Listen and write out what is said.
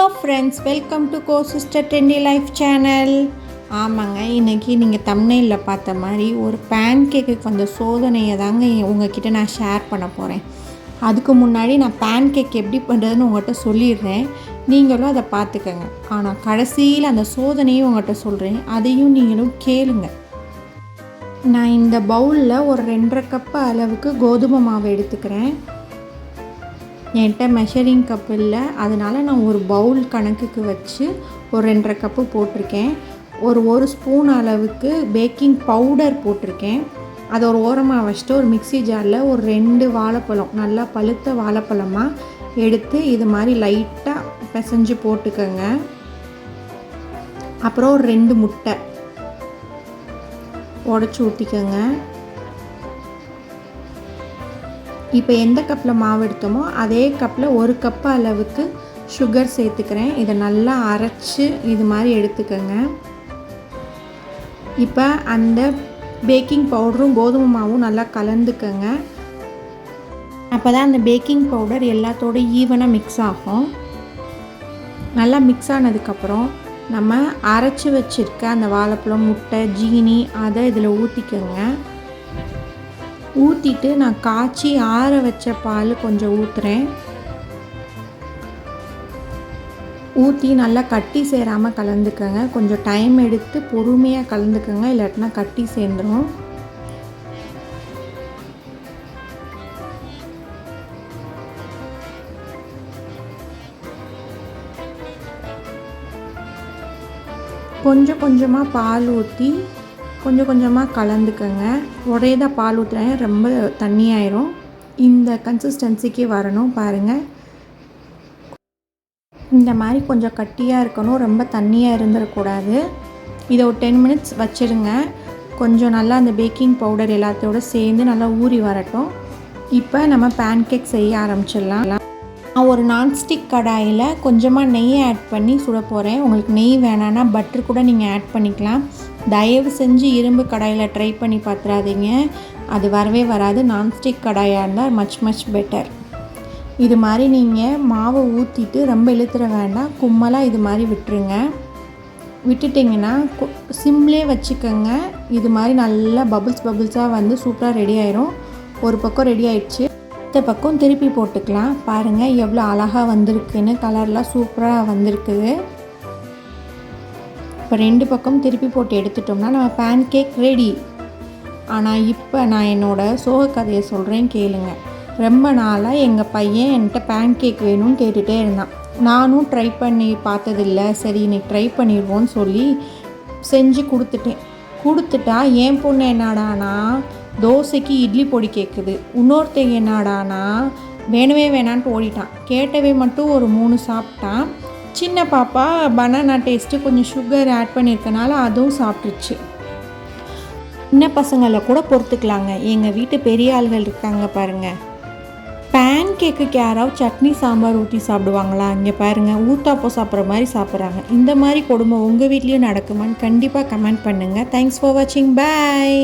Hello friends welcome to go sister டென்டி life channel ஆமாங்க இன்றைக்கி நீங்கள் தமிழில் பார்த்த மாதிரி ஒரு பேன் கேக்குக்கு வந்த சோதனையை தாங்க உங்ககிட்ட நான் ஷேர் பண்ண போகிறேன் அதுக்கு முன்னாடி நான் பேன் கேக் எப்படி பண்ணுறதுன்னு உங்கள்கிட்ட சொல்லிடுறேன். நீங்களும் அதை பார்த்துக்கங்க. ஆனால் கடைசியில் அந்த சோதனையும் உங்கள்கிட்ட சொல்கிறேன் அதையும் நீங்களும் கேளுங்க. நான் இந்த பவுலில் ஒரு ரெண்டரை கப்பு அளவுக்கு கோதுமை மாவு எடுத்துக்கிறேன். என்கிட்ட மெஷரிங் கப் இல்லை. அதனால் நான் ஒரு பவுல் கணக்குக்கு வச்சு ஒரு ரெண்டரை கப்பு போட்டிருக்கேன். ஒரு ஒரு ஸ்பூன் அளவுக்கு பேக்கிங் பவுடர் போட்டிருக்கேன். அதை ஒரு ஓரமாக வச்சுட்டு ஒரு மிக்ஸி ஜாரில் ஒரு ரெண்டு வாழைப்பழம் நல்லா பழுத்த வாழைப்பழமாக எடுத்து இது மாதிரி லைட்டாக பிசைஞ்சு போட்டுக்கோங்க. அப்புறம் ஒரு ரெண்டு முட்டை உடச்சி ஊற்றிக்கோங்க இப்போ எந்த கப்பில் மாவு எடுத்தோமோ அதே கப்பில் ஒரு கப்பு அளவுக்கு சுகர் சேர்த்துக்கிறேன். இதை நல்லா அரைச்சி இது மாதிரி எடுத்துக்கோங்க. இப்போ அந்த பேக்கிங் பவுடரும் கோதுமை மாவும் நல்லா கலந்துக்கோங்க. அப்போ தான் அந்த பேக்கிங் பவுடர் எல்லாத்தோட ஈவனாக மிக்ஸ் ஆகும். நல்லா மிக்ஸ் ஆனதுக்கப்புறம் நம்ம அரைச்சி வச்சுருக்க அந்த வாழைப்பழம் முட்டை ஜீனி அதை இதில் ஊற்றிக்கோங்க ஊற்றிட்டு நான் காய்ச்சி ஆற வச்ச பால் கொஞ்சம் ஊற்றுறேன் ஊற்றி நல்லா கட்டி சேராமல் கலந்துக்கோங்க. கொஞ்சம் டைம் எடுத்து பொறுமையாக கலந்துக்கோங்க. இல்லாட்டினா கட்டி சேர்ந்துடும் கொஞ்சம் கொஞ்சமாக பால் ஊற்றி கொஞ்சம் கொஞ்சமாக கலந்துக்கங்க. ஒரே தான் பால் ஊற்றுறேன் ரொம்ப தண்ணியாயிரும். இந்த கன்சிஸ்டன்சிக்கு வரணும் பாருங்கள் இந்த மாதிரி கொஞ்சம் கட்டியாக இருக்கணும். ரொம்ப தண்ணியாக இருந்துடக்கூடாது இதை ஒரு டென் மினிட்ஸ் வச்சுருங்க கொஞ்சம் நல்லா அந்த பேக்கிங் பவுடர் எல்லாத்தையோடு சேர்ந்து நல்லா ஊறி வரட்டும். இப்போ நம்ம பேன் கேக் செய்ய ஆரம்பிச்சிடலாம். நான் ஒரு நான்ஸ்டிக் கடாயில் கொஞ்சமாக நெய் ஆட் பண்ணி சுட போகிறேன் உங்களுக்கு நெய் வேணான்னா பட்டர் கூட நீங்கள் ஆட் பண்ணிக்கலாம். தயவு செஞ்சு இரும்பு கடாயில் ட்ரை பண்ணி பார்த்துறாதீங்க அது வரவே வராது. நான்ஸ்டிக் கடாயாக இருந்தால் மச் மச் பெட்டர் இது மாதிரி நீங்கள் மாவை ஊற்றிட்டு ரொம்ப இழுத்துற வேண்டாம். கும்மலாக இது மாதிரி விட்டுருங்க. விட்டுட்டிங்கன்னா சிம்லே வச்சுக்கோங்க. இது மாதிரி நல்லா பபுள்ஸ் பபுள்ஸாக வந்து சூப்பராக ரெடி ஆயிரும். ஒரு பக்கம் ரெடி ஆயிடுச்சு. அடுத்த பக்கம் திருப்பி போட்டுக்கலாம். பாருங்கள் எவ்வளோ அழகாக வந்திருக்குன்னு. கலர்லாம் சூப்பராக வந்திருக்குது. இப்போ ரெண்டு பக்கம் திருப்பி போட்டு எடுத்துட்டோம்னா நம்ம பேன் கேக் ரெடி ஆனால் இப்போ நான் என்னோடய சோக கதையை சொல்கிறேன் கேளுங்க. ரொம்ப நாளாக எங்கள் பையன் என்கிட்ட பேன் கேக் வேணும்னு கேட்டுகிட்டே இருந்தான். நானும் ட்ரை பண்ணி பார்த்ததில்ல. சரி இன்னைக்கு ட்ரை பண்ணிடுவோன்னு சொல்லி செஞ்சு கொடுத்துட்டேன். கொடுத்துட்டா என் பொண்ணு என்னடானா தோசைக்கு இட்லி பொடி கேட்குது இன்னொருத்தங்க என்னடானா வேணவே வேணான்ட்டு ஓடிட்டான். கேட்டவே மட்டும் ஒரு மூணு சாப்பிட்டான். சின்ன பாப்பா பனானா டேஸ்ட்டு கொஞ்சம் சுகர் ஆட் பண்ணியிருக்கனால அதுவும் சாப்பிட்ருச்சு சின்ன பசங்களை கூட பொறுத்துக்கலாங்க. எங்கள் வீட்டு பெரிய ஆள்கள் இருக்காங்க பாருங்கள் பேன் கேக்குக்கு யாராவது சட்னி சாம்பார் ஊற்றி சாப்பிடுவாங்களா? இங்கே பாருங்கள் ஊத்தாப்போ சாப்பிட்ற மாதிரி சாப்பிட்றாங்க. இந்த மாதிரி கொடுமை உங்கள் வீட்லேயும் நடக்குமான்னு கண்டிப்பாக கமெண்ட் பண்ணுங்கள் தேங்க்ஸ் ஃபார் வாட்சிங் பாய்